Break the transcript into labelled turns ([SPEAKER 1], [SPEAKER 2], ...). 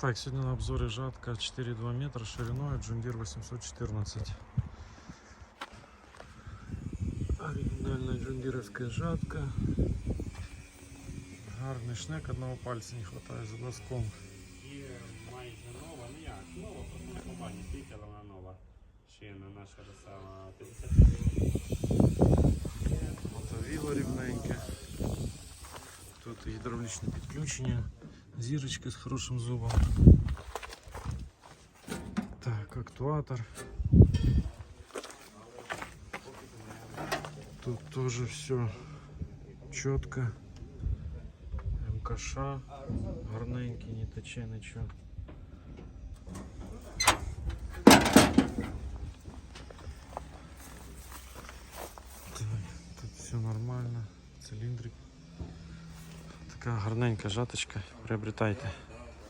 [SPEAKER 1] Так, сегодня на обзоре жатка 4,2 метра шириной, Джундир 814. Оригінальна джундіровська жатка. Гарний шнек, одного пальця не хватає за доском.
[SPEAKER 2] І майже нова, ну як, нова, просто на компанії стоїть, але вона нова. Шина наша рисала 50
[SPEAKER 1] Мотовіло рівненьке. Тут гідравлічне підключення, зірочка з хорошим зубом. Так, актуатор. Тут тоже все четко. МКШ гарненький, не тече нічого. Так, тут все нормально. Циліндрик. Така гарненька жаточка. Приобретайте.